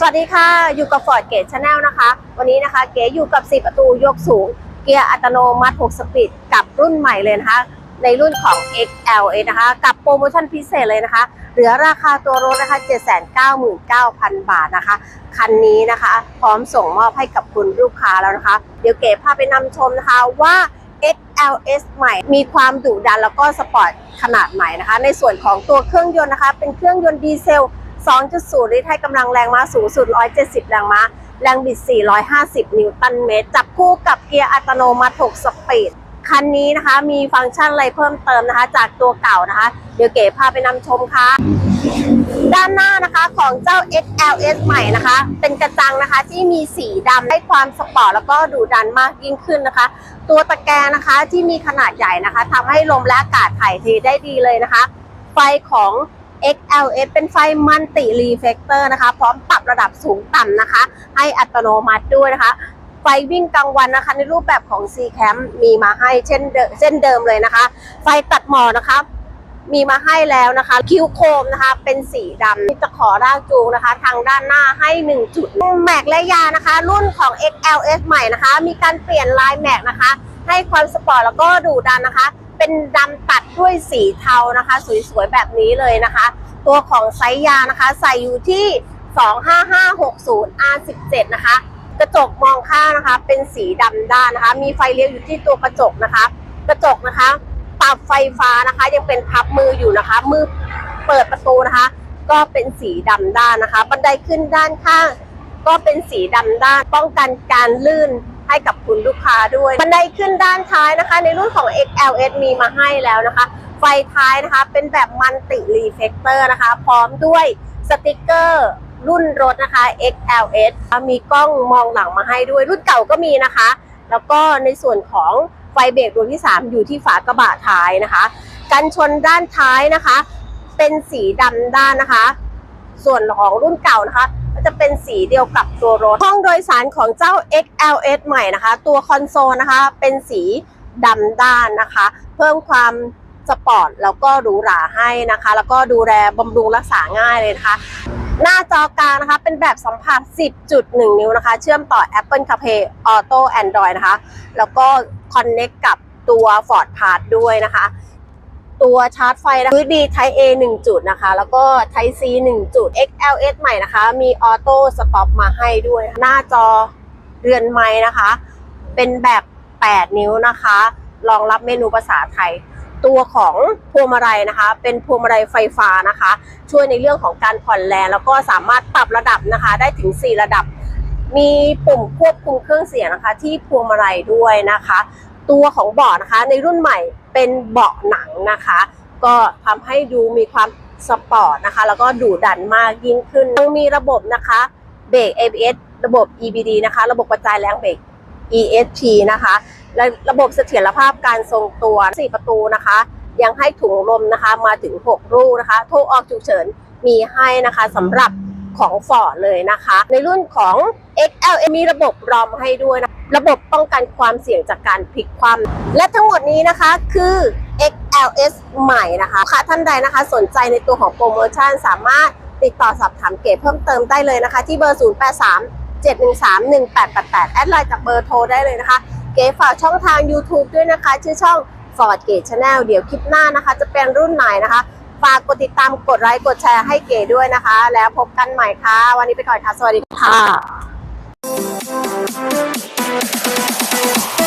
สวัสดีค่ะ อยู่กับ Ford Gate Channel นะคะ วันนี้นะคะเก๋อยู่กับ 4 ประตูยกสูง เกียร์อัตโนมัติ 6 สปีดกับรุ่นใหม่เลยนะคะ ในรุ่นของ XLA นะคะ กับโปรโมชั่นพิเศษเลยนะคะ เหลือราคาตัวรถนะคะ 799,000 บาทนะคะ คันนี้นะคะ พร้อมส่งมอบให้กับคุณลูกค้าแล้วนะคะ เดี๋ยวเก๋พาไปนำชมนะคะว่า XLS ใหม่มีความดุดันแล้วก็สปอร์ตขนาดใหม่นะคะ ในส่วนของตัวเครื่องยนต์นะคะ เป็นเครื่องยนต์ดีเซล 2.0 ลิตรให้กำลังแรงม้าสูงสุด 170 แรงม้า แรงบิด 450 นิวตันเมตร จับคู่กับเกียร์อัตโนมัติ 6 สปีด คันนี้นะคะมีฟังก์ชันอะไรเพิ่มเติมนะคะ จากตัวเก่านะคะ เดี๋ยวเก๋พาไปนำชมค่ะ ด้านหน้านะคะของเจ้า XLS ใหม่นะคะ เป็นกระจังนะคะที่มีสีดำให้ความสปอร์ตแล้วก็ดูดันมากยิ่งขึ้นนะคะ ตัวตะแกรงนะคะที่มีขนาดใหญ่นะคะทำให้ลมและอากาศถ่ายเทได้ดีเลยนะคะ ไฟของ XLS เป็นไฟมัลติรีเฟกเตอร์นะคะ พร้อมปรับระดับสูงต่ำนะคะ ให้อัตโนมัติด้วยนะคะ ไฟวิ่งกลางวันนะคะ ในรูปแบบของ C Cam มีมาให้เช่นเดิมเช่นเดิมเลยนะคะ ไฟตัดหมอกนะคะ มีมาให้แล้วนะคะ คิ้วโคมนะคะ เป็นสีดำที่จะขอรากจูงนะคะ ทางด้านหน้าให้ 1 จุด แม็กและยานะคะ รุ่นของ XLS ใหม่นะคะ มีการเปลี่ยนลายแม็กนะคะ ให้ความสปอร์ตแล้วก็ดูดันนะคะ เป็นดำตัดด้วยสีเทานะคะ สวยๆแบบนี้เลยนะคะ ตัวของไซยานะคะ ใส่อยู่ที่ 25560 R17 นะคะ กระจกมองข้างนะคะ เป็นสีดำด้านนะคะ มีไฟเลี้ยวอยู่ที่ตัวกระจกนะคะ กระจกนะคะปรับไฟฟ้านะคะ ยังเป็นพับมืออยู่นะคะ มือเปิดประตูนะคะ ก็เป็นสีดำด้านนะคะ บันไดขึ้นด้านข้าง ก็เป็นสีดำด้าน ป้องกันการลื่น ให้กับคุณลูกค้าด้วย บันไดขึ้นด้านท้ายนะคะ ในรุ่นของ XLS มีมาให้แล้วนะคะ ไฟท้ายนะคะเป็นแบบมันติรีเฟกเตอร์นะคะ พร้อมด้วยสติกเกอร์รุ่นรถนะคะ XLS มีกล้องมองหลังมาให้ด้วย รุ่นเก่าก็มีนะคะ แล้วก็ในส่วนของไฟเบรกดวงที่ 3 อยู่ที่ฝากระบะท้ายนะคะ กันชนด้านท้ายนะคะ เป็นสีดำด้านนะคะ ส่วนของรุ่นเก่านะคะ จะเป็นสีเดียวกับตัวรถ ห้องโดยสารของเจ้า XLS ใหม่นะคะ ตัวคอนโซลนะคะ เป็นสีดำด้านนะคะ เพิ่มความสปอร์ตแล้วก็หรูหราให้นะคะ แล้วก็ดูแลบำรุงรักษาง่ายเลยนะคะ หน้าจอกลางนะคะ เป็นแบบสัมผัส 10.1 นิ้วนะคะ เชื่อมต่อ Apple CarPlay Auto Android นะคะ แล้วก็ Connect กับตัว Ford Pass ด้วยนะคะ ตัวชาร์จไฟนะ USB Type A 1 จุดนะคะ แล้วก็ Type C 1 จุด XLS ใหม่นะคะ มีออโต้สต็อปมาให้ด้วย หน้าจอเรือนไม้นะคะ เป็นแบบ 8 นิ้วนะคะรองรับเมนูภาษาไทย ตัวของพวงมาลัยนะคะ เป็นพวงมาลัยไฟฟ้านะคะ ช่วยในเรื่องของการผ่อนแรงแล้วก็สามารถปรับระดับนะคะ ได้ถึง 4 ระดับ มีปุ่มควบคุมเครื่องเสียงนะคะ ที่พวงมาลัยด้วยนะคะ ตัวของเบาะนะคะ ในรุ่นใหม่เป็นเบาะหนังนะคะ ก็ทำให้ดูมีความสปอร์ตนะคะ แล้วก็ดูดันมากยิ่งขึ้นยังมีระบบนะคะเบรก ABS ระบบ EBD นะคะ ระบบกระจายแรงเบรก ESP นะคะ และระบบเสถียรภาพการทรงตัว 4 ประตูนะคะ ยังให้ถุงลมนะคะมาถึง 6 รูนะคะ โทรออกฉุกเฉินมีให้นะคะสำหรับของฟอร์ดเลยนะคะ ในรุ่นของ XL มีระบบรอมให้ด้วยนะ ระบบป้องกันความเสี่ยงจากการพลิกคว่ำและทั้งหมดนี้นะคะคือ XLS ใหม่นะคะค่ะท่านใดนะคะ สนใจในตัวของโปรโมชั่นสามารถติดต่อสอบถามเก๋เพิ่มเติมได้เลยนะคะ ที่เบอร์ 083 713 1888 แอดไลน์จากเบอร์โทรได้เลยนะคะ เก๋ฝากช่องทาง YouTube ด้วยนะคะ ชื่อช่อง Ford Gate Channel เดี๋ยวคลิปหน้านะคะ จะเป็นรุ่นไหนนะคะ ฝากกดติดตามกดไลค์กดแชร์ให้เก๋ด้วยนะคะ แล้วพบกันใหม่ค่ะ วันนี้ไปก่อนค่ะ สวัสดีค่ะ Thank you.